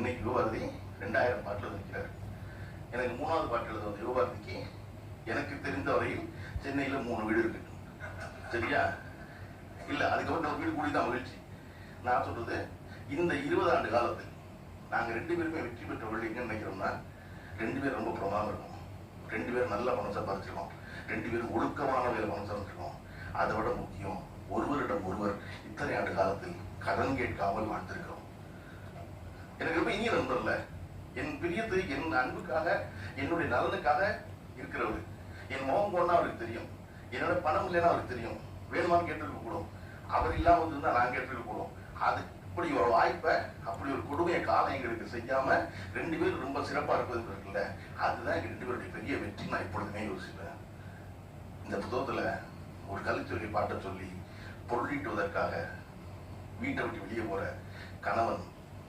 இன்னைக்கு யுவபாரதி ரெண்டாயிரம் பாட்டில் எழுத எனக்கு மூணாவது பாட்டு எழுத வந்த யுவபாரதிக்கு எனக்கு தெரிந்த வரையில் சென்னையில் மூணு வீடு இருக்கு. சரியா? இல்லை அதுக்கப்புறம் நம்ம வீடு கூடி தான் மகிழ்ச்சி. நான் சொல்றது இந்த இருபது ஆண்டு காலத்தில் நாங்கள் ரெண்டு பேருமே வெற்றி பெற்றவர்கள் என்ன நினைக்கிறோம்னா ரெண்டு பேரும் ரொம்ப பிரமாதம் இருக்கும் ரெண்டு பேரும் நல்ல பணம் சம்பாதிச்சிருக்கோம். ரெண்டு பேரும் ஒழுக்கமான வேலை பணம் சம்பாதிச்சிருக்கோம். அதை விட முக்கியம் ஒருவரிடம் ஒருவர் இத்தனை ஆண்டு காலத்தில் கடன் கேட்காமல் வாழ்ந்திருக்கிறோம். இனிய நண்பர்ல என் பிரியத்து என் அன்புக்காக என்னுடைய நலனுக்காக இருக்கிறவர். என் முகம் போனா அவருக்கு தெரியும். என்னோட பணம் இல்லைன்னா அவருக்கு தெரியும். வேணுமான்னு கேட்டுருக்க கூடும் அவர் இல்லாம இருந்தா நான் கேட்டுருக்க கூடும் அது இப்படி ஒரு வாய்ப்பை அப்படி ஒரு கொடுமையை காலம் எங்களுக்கு செய்யாம ரெண்டு பேரும் ரொம்ப சிறப்பா இருப்பது இருக்குல்ல? அதுதான் எங்க ரெண்டு பேருடைய பெரிய வெற்றி. நான் இப்பொழுதுமே யோசிப்பேன் இந்த புத்தகத்துல ஒரு கலிச்சொல்லி பாட்டை சொல்லி பொருளிட்டுவதற்காக வீட்டை விட்டு வெளியே போற கணவன்